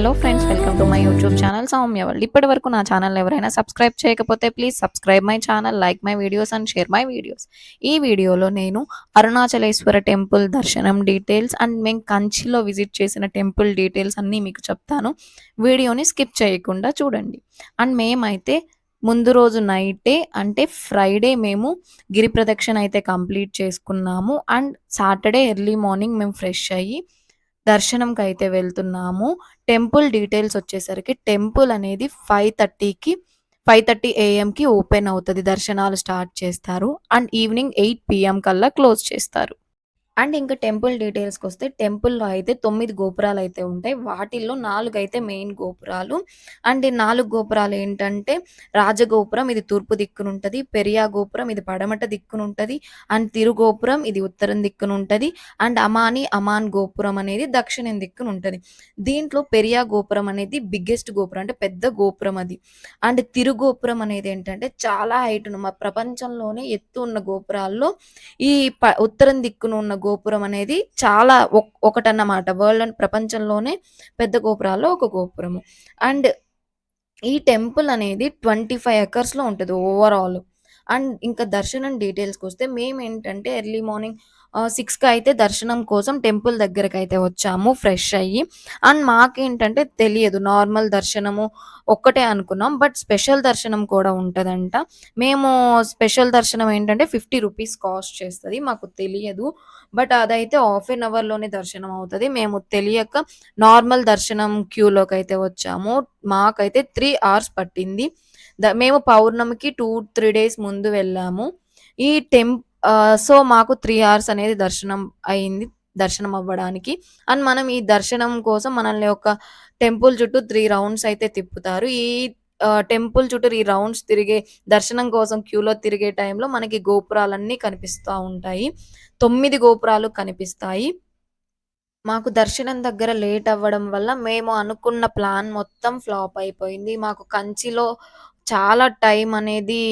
Hello friends welcome to my YouTube channel Soumya world. ఇప్పటి వరకు నా ఛానల్ ఎవరైనా సబ్స్క్రైబ్ చేయకపోతే please subscribe my channel like my videos and share my videos. ఈ వీడియోలో నేను అరుణాచలేశ్వర టెంపుల్ దర్శనం డీటెయిల్స్ అండ్ మేము కంచిలో విజిట్ చేసిన టెంపుల్ డీటెయిల్స్ అన్నీ మీకు చెప్తాను. వీడియోని స్కిప్ చేయకుండా చూడండి. అండ్ మేమైతే ముందు రోజు నైటే అంటే ఫ్రైడే మేము గిరి ప్రదక్షిణ అయితే కంప్లీట్ చేసుకున్నాము. అండ్ సాటర్డే ఎర్లీ మార్నింగ్ మేము ఫ్రెష్ అయ్యి దర్శనంకి అయితే వెళ్తున్నాము. టెంపుల్ డీటెయిల్స్ వచ్చేసరికి టెంపుల్ అనేది ఫైవ్ థర్టీకి ఫైవ్ థర్టీ ఏఎంకి ఓపెన్ అవుతుంది. దర్శనాలు స్టార్ట్ చేస్తారు. అండ్ ఈవినింగ్ ఎయిట్ పిఎం కల్లా క్లోజ్ చేస్తారు. అండ్ ఇంకా టెంపుల్ డీటెయిల్స్కి వస్తే టెంపుల్లో అయితే తొమ్మిది గోపురాలు అయితే ఉంటాయి. వాటిల్లో నాలుగు అయితే మెయిన్ గోపురాలు. అండ్ ఈ నాలుగు గోపురాలు ఏంటంటే రాజగోపురం ఇది తూర్పు దిక్కున ఉంటుంది పెరియా గోపురం ఇది పడమట దిక్కున ఉంటుంది అండ్ తిరుగోపురం ఇది ఉత్తరం దిక్కున ఉంటుంది అండ్ అమాని అమాన్ గోపురం అనేది దక్షిణం దిక్కున ఉంటుంది దీంట్లో పెరియా గోపురం అనేది బిగ్గెస్ట్ గోపురం అంటే పెద్ద గోపురం అది. అండ్ తిరుగోపురం అనేది ఏంటంటే చాలా హైట్ ఉన్న మా ప్రపంచంలోనే ఎత్తు ఉన్న గోపురాల్లో ఈ ప ఉత్తరం దిక్కున ఉన్న గోపురం గోపురం అనేది చాలా ఒకటన్నమాట. వరల్డ్ ప్రపంచంలోనే పెద్ద గోపురాల్లో ఒక గోపురము. అండ్ ఈ టెంపుల్ అనేది ట్వంటీ ఫైవ్ ఎకర్స్లో ఉంటుంది ఓవరాల్. అండ్ ఇంకా దర్శనం డీటెయిల్స్కి వస్తే మేము ఏంటంటే ఎర్లీ మార్నింగ్ సిక్స్కి అయితే దర్శనం కోసం టెంపుల్ దగ్గరకు అయితే వచ్చాము ఫ్రెష్ అయ్యి. అండ్ మాకేంటంటే తెలియదు నార్మల్ దర్శనము ఒక్కటే అనుకున్నాం బట్ స్పెషల్ దర్శనం కూడా ఉంటుందంట. మేము స్పెషల్ దర్శనం ఏంటంటే ఫిఫ్టీ రూపీస్ కాస్ట్ చేస్తుంది మాకు తెలియదు. బట్ అదైతే హాఫ్ ఎన్ అవర్లోనే దర్శనం అవుతుంది. మేము తెలియక నార్మల్ దర్శనం క్యూలోకి అయితే వచ్చాము. మాకైతే త్రీ అవర్స్ పట్టింది. ద- మేము పౌర్ణమికి టూ త్రీ డేస్ ముందు వెళ్ళాము. ఈ టెంప్ సో మాకు త్రీ అవర్స్ అనేది దర్శనం అయింది దర్శనం అవ్వడానికి. అండ్ మనం ఈ దర్శనం కోసం మనల్ని ఒక టెంపుల్ చుట్టూ త్రీ రౌండ్స్ అయితే తిప్పుతారు. ఈ టెంపుల్ చుట్టూ ఈ రౌండ్స్ తిరిగే దర్శనం కోసం క్యూలో తిరిగే టైంలో మనకి గోపురాలన్నీ కనిపిస్తూ ఉంటాయి. తొమ్మిది గోపురాలు కనిపిస్తాయి. మాకు దర్శనం దగ్గర లేట్ అవ్వడం వల్ల మేము అనుకున్న ప్లాన్ మొత్తం ఫ్లాప్ అయిపోయింది. మాకు కంచిలో చాలా టైం అనేది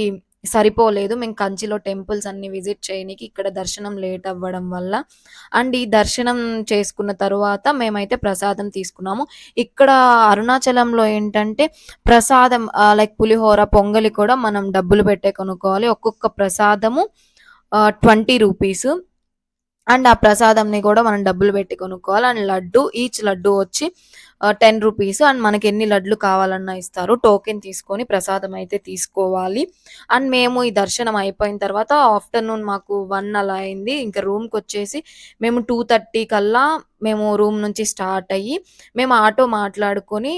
సరిపోలేదు. మేము కంచిలో టెంపుల్స్ అన్ని విజిట్ చేయనీకి ఇక్కడ దర్శనం లేట్ అవ్వడం వల్ల. అండ్ ఈ దర్శనం చేసుకున్న తర్వాత మేమైతే ప్రసాదం తీసుకున్నాము. ఇక్కడ అరుణాచలంలో ఏంటంటే ప్రసాదం లైక్ పులిహోర పొంగలి కూడా మనం డబ్బులు పెట్టే కొనుక్కోవాలి. ఒక్కొక్క ప్రసాదము ట్వంటీ రూపీస్. అండ్ ఆ ప్రసాదంని కూడా మనం డబ్బులు పెట్టి కొనుక్కోవాలి. అండ్ లడ్డు ఈచ్ లడ్డు వచ్చి టెన్ రూపీస్ అండ్ మనకి ఎన్ని లడ్లు కావాలన్నా ఇస్తారు. టోకెన్ తీసుకొని ప్రసాదం అయితే తీసుకోవాలి. అండ్ మేము ఈ దర్శనం అయిపోయిన తర్వాత ఆఫ్టర్నూన్ మాకు వన్ అలా అయింది. ఇంకా రూమ్కి వచ్చేసి మేము టూ థర్టీ కల్లా మేము రూమ్ నుంచి స్టార్ట్ అయ్యి మేము ఆటో మాట్లాడుకొని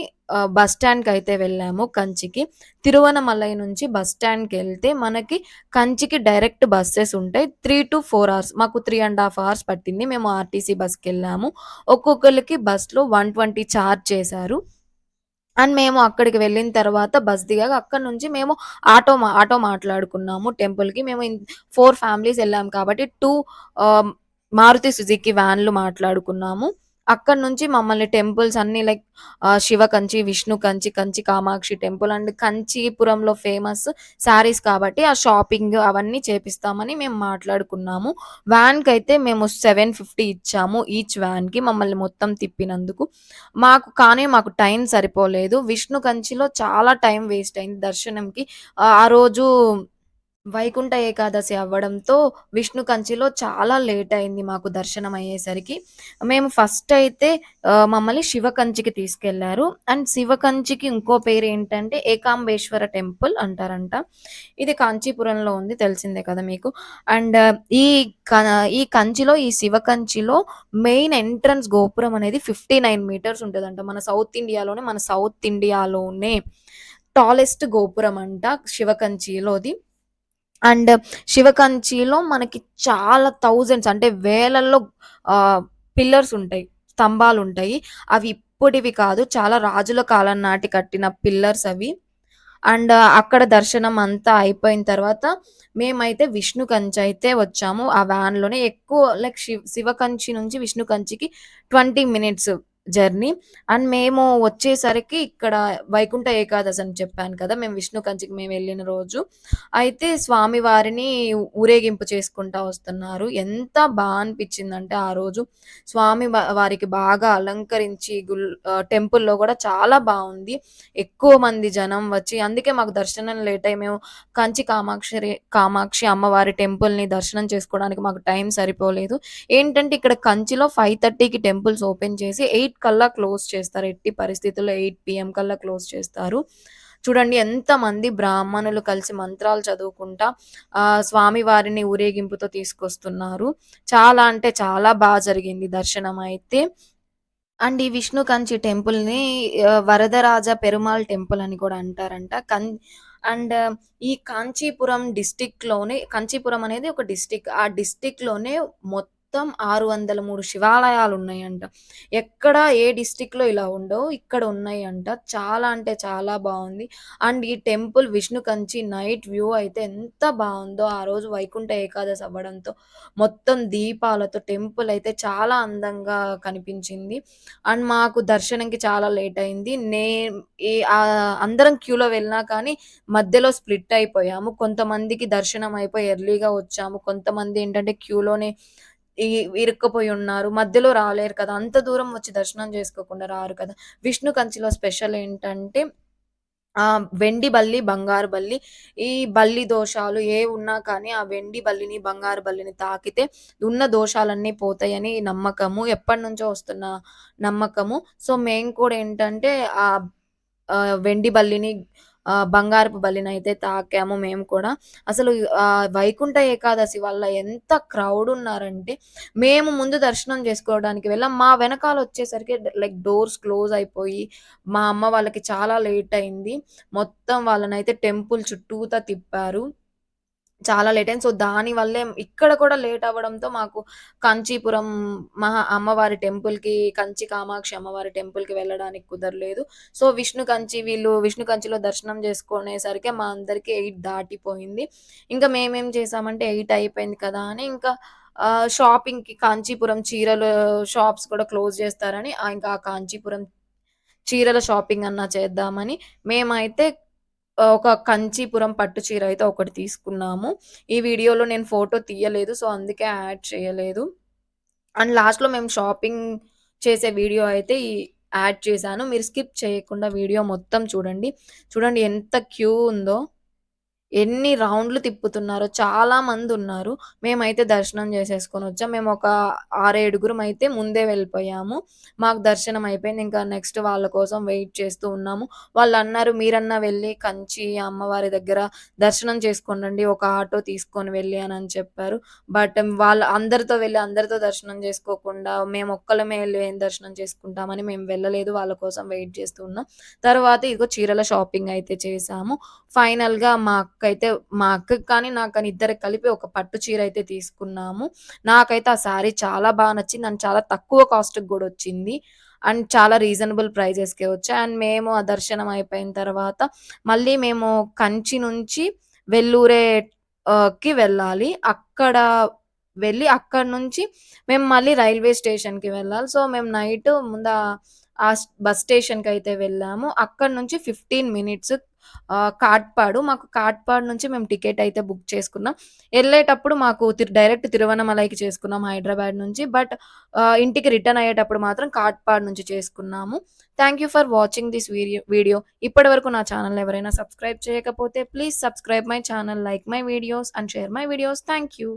బస్ స్టాండ్కి అయితే వెళ్ళాము కంచికి. తిరువనమలై నుంచి బస్ స్టాండ్కి వెళ్తే మనకి కంచికి డైరెక్ట్ బస్సెస్ ఉంటాయి. త్రీ టు ఫోర్ అవర్స్ మాకు త్రీ అండ్ హాఫ్ అవర్స్ పట్టింది. మేము ఆర్టీసీ బస్కి వెళ్ళాము ఒక్కొక్కరికి బస్లో వన్ ట్వంటీ ఛార్జ్ చేశారు. అండ్ మేము అక్కడికి వెళ్ళిన తర్వాత బస్ దిగాక అక్కడ నుంచి మేము ఆటో మా ఆటో మాట్లాడుకున్నాము టెంపుల్కి. మేము ఫోర్ ఫ్యామిలీస్ వెళ్ళాము కాబట్టి టూ మారుతి సుజుకి వ్యాన్లు మాట్లాడుకున్నాము. అక్కడ నుంచి మమ్మల్ని టెంపుల్స్ అన్ని like Shiva Kanchi Vishnu Kanchi Kanchi Kamakshi temple and కంచీపురంలో famous saris కాబట్టి ఆ షాపింగ్ అవన్నీ చేపిస్తామని మేము మాట్లాడుకున్నాము. వ్యాన్కి అయితే మేము సెవెన్ ఫిఫ్టీ ఇచ్చాము ఈచ్ వ్యాన్కి మమ్మల్ని మొత్తం తిప్పినందుకు. మాకు కానీ మాకు టైం సరిపోలేదు. విష్ణు కంచిలో చాలా టైం వేస్ట్ అయింది దర్శనంకి. ఆ ఆ రోజు వైకుంఠ ఏకాదశి అవ్వడంతో విష్ణు కంచిలో చాలా లేట్ అయింది మాకు దర్శనం అయ్యేసరికి. మేము ఫస్ట్ అయితే మమ్మల్ని శివ కంచికి తీసుకెళ్ళారు. అండ్ శివ కంచికి ఇంకో పేరు ఏంటంటే ఏకాంబేశ్వర టెంపుల్ అంటారంట. ఇది కాంచీపురంలో ఉంది తెలిసిందే కదా మీకు. అండ్ ఈ క- ఈ కంచిలో ఈ శివ కంచిలో మెయిన్ ఎంట్రన్స్ గోపురం అనేది ఫిఫ్టీ నైన్ మీటర్స్ ఉంటుందంట. మన సౌత్ ఇండియాలోనే మన సౌత్ ఇండియాలోనే టాలెస్ట్ గోపురం అంట శివకంచిలోది అండ్ శివకంచిలో మనకి చాలా థౌజండ్స్ అంటే వేలల్లో పిల్లర్స్ ఉంటాయి స్తంభాలు ఉంటాయి. అవి ఇప్పటివి కాదు చాలా రాజుల కాలం నాటి కట్టిన పిల్లర్స్ అవి. అండ్ అక్కడ దర్శనం అంతా అయిపోయిన తర్వాత మేమైతే విష్ణు కంచి అయితే వచ్చాము. ఆ వ్యాన్లోనే ఎక్కువ లైక్ శివ శివ కంచి నుంచి విష్ణు కంచికి ట్వంటీ మినిట్స్ జర్నీ. అండ్ మేము వచ్చేసరికి ఇక్కడ వైకుంఠ ఏకాదశి అని చెప్పాను కదా! మేము విష్ణు కంచికి మేము వెళ్ళిన రోజు. అయితే స్వామి వారిని ఊరేగింపు చేసుకుంటా వస్తున్నారు. ఎంత బాగా అనిపించిందంటే ఆ రోజు స్వామి వ వారికి బాగా అలంకరించి గుల్ టెంపుల్‌లో కూడా చాలా బాగుంది ఎక్కువ మంది జనం వచ్చి అందుకే మాకు దర్శనం లేట్ అయ్యి మేము కంచి కామాక్షి కామాక్షి అమ్మవారి టెంపుల్‌ని దర్శనం చేసుకోవడానికి మాకు టైం సరిపోలేదు. ఏంటంటే ఇక్కడ కంచిలో 5:30కి టెంపుల్స్ ఓపెన్ చేసి ఎయిట్ కల్లా క్లోజ్ చేస్తారు. ఎట్టి పరిస్థితుల్లో ఎయిట్ పిఎం కల్లా క్లోజ్ చేస్తారు. చూడండి ఎంతమంది బ్రాహ్మణులు కలిసి మంత్రాలు చదువుకుంటా స్వామి స్వామివారిని ఊరేగింపుతో తీసుకొస్తున్నారు. చాలా అంటే చాలా బాగా జరిగింది దర్శనం అయితే. అండ్ ఈ విష్ణు కంచి టెంపుల్‌ని వరదరాజ పెరుమాళ్ టెంపుల్ అని కూడా అంటారంట. కన్ అండ్ ఈ కాంచీపురం డిస్టిక్లోనే కాంచీపురం అనేది ఒక డిస్టిక్ ఆ డిస్టిక్లోనే మొత్తం మొత్తం ఆరు వందల మూడు శివాలయాలు ఉన్నాయంట ఎక్కడ ఏ డిస్టిక్లో ఇలా ఉండవు. ఇక్కడ ఉన్నాయంట. చాలా అంటే చాలా బాగుంది అండ్ ఈ temple Vishnu Kanchi night view అయితే ఎంత బాగుందో ఆ రోజు వైకుంఠ ఏకాదశి అవ్వడంతో మొత్తం దీపాలతో టెంపుల్ అయితే చాలా అందంగా కనిపించింది. అండ్ మాకు దర్శనంకి చాలా లేట్ అయింది. నే అందరం క్యూలో వెళ్ళినా కానీ మధ్యలో స్ప్లిట్ అయిపోయాము. కొంతమందికి దర్శనం అయిపోయి ఎర్లీగా వచ్చాము. కొంతమంది ఏంటంటే క్యూలోనే ఇరుక్కుపోయి ఉన్నారు. మధ్యలో రాలేరు కదా! అంత దూరం వచ్చి దర్శనం చేసుకోకుండా రారు కదా! విష్ణు కంచిలో స్పెషల్ ఏంటంటే ఆ వెండి బల్లి, బంగారు బల్లి. ఈ బల్లి దోషాలు ఏవున్నా కానీ ఆ వెండి బల్లిని, బంగారు బల్లిని తాకితే ఉన్న దోషాలన్నీ పోతాయని నమ్మకము. ఎప్పటినుంచో వస్తున్న నమ్మకము. సో, మేము కూడా ఏంటంటే ఆ వెండి బల్లిని బంగారపు బల్లినైతే తాకాము మేము కూడా. అసలు వైకుంఠ ఏకాదశి వల్ల ఎంత క్రౌడ్ ఉన్నారంటే మేము ముందు దర్శనం చేసుకోవడానికి వెళ్ళాం. మా వెనకాల వచ్చేసరికి లైక్ డోర్స్ క్లోజ్ అయిపోయి మా అమ్మ వాళ్ళకి చాలా లేట్ అయింది. మొత్తం వాళ్ళనైతే టెంపుల్ చుట్టూతా తిప్పారు. చాలా లేట్ అయింది. సో, దాని వల్లే ఇక్కడ కూడా లేట్ అవ్వడంతో మాకు కాంచీపురం మహా అమ్మవారి టెంపుల్‌కి కంచి కామాక్షి అమ్మవారి టెంపుల్‌కి వెళ్ళడానికి కుదరలేదు. సో, విష్ణు కంచి వీళ్ళు విష్ణు కంచిలో దర్శనం చేసుకునేసరికి మా అందరికి ఎయిట్ దాటిపోయింది. ఇంకా మేమేం చేసామంటే ఎయిట్ అయిపోయింది కదా! అని ఇంకా షాపింగ్‌కి కాంచీపురం చీరలు షాప్స్ కూడా క్లోజ్ చేస్తారని ఇంకా ఆ కాంచీపురం చీరల షాపింగ్ అన్నా చేద్దామని మేమైతే ఒక కంచీపురం పట్టు చీర అయితే ఒకటి తీసుకున్నాము. ఈ వీడియోలో నేను ఫోటో తీయలేదు. సో, అందుకే యాడ్ చేయలేదు. అండ్ లాస్ట్‌లో మేము షాపింగ్ చేసే వీడియో అయితే ఈ యాడ్ చేశాను. మీరు స్కిప్ చేయకుండా వీడియో మొత్తం చూడండి. చూడండి ఎంత క్యూ ఉందో. ఎన్ని రౌండ్‌లు తిప్పుతున్నారో చాలా మంది ఉన్నారు మేమైతే దర్శనం చేసేసుకొని వచ్చాం మేము ఒక ఆరేడుగురం అయితే ముందే వెళ్ళిపోయాము. మాకు దర్శనం అయిపోయింది. ఇంకా నెక్స్ట్ వాళ్ళ కోసం వెయిట్ చేస్తూ ఉన్నాము. వాళ్ళన్నారు, "మీరన్నా వెళ్ళి కంచి అమ్మవారి దగ్గర దర్శనం చేసుకోండి ఒక ఆటో తీసుకొని వెళ్ళి అని చెప్పారు. బట్ వాళ్ళ అందరితో వెళ్ళి అందరితో దర్శనం చేసుకోకుండా మేము ఒక్కలమే వెళ్ళి ఏం దర్శనం చేసుకుంటామని మేము వెళ్ళలేదు. వాళ్ళ కోసం వెయిట్ చేస్తూ ఉన్నాం. తర్వాత ఇదిగో చీరల షాపింగ్ అయితే చేశాము. ఫైనల్‌గా మా అక్కయితే మా అక్కకి కానీ, నాకు కానీ ఇద్దరు కలిపి ఒక పట్టు చీర అయితే తీసుకున్నాము. నాకైతే ఆ శారీ చాలా బాగా నచ్చింది. అండ్ చాలా తక్కువ కాస్ట్‌కి కూడా వచ్చింది. అండ్ చాలా రీజనబుల్ ప్రైజెస్‌కే వచ్చాయి. అండ్ మేము ఆ దర్శనం అయిపోయిన తర్వాత మళ్ళీ మేము కంచి నుంచి వెల్లూరే కి వెళ్ళాలి. అక్కడ వెళ్ళి అక్కడి నుంచి మేము మళ్ళీ రైల్వే స్టేషన్‌కి వెళ్ళాలి. సో, మేము నైట్ ముందా ఆ స్ బస్ స్టేషన్‌కయితే వెళ్ళాము. అక్కడి నుంచి 15 మినిట్స్ కాట్పాడు. మాకు కాట్పాడ్ నుంచి మేము టికెట్ అయితే బుక్ చేసుకున్నాం. వెళ్ళేటప్పుడు మాకు డైరెక్ట్ తిరువనమలైకి చేసుకున్నాం హైదరాబాద్ నుంచి. బట్ ఇంటికి రిటర్న్ అయ్యేటప్పుడు మాత్రం కాట్పాడ్ నుంచి చేసుకున్నాము. Thank you for watching this video video. ఇప్పటి వరకు నా ఛానల్ ఎవరైనా సబ్స్క్రైబ్ చేయకపోతే please subscribe my channel like my videos and share my videos. Thank you.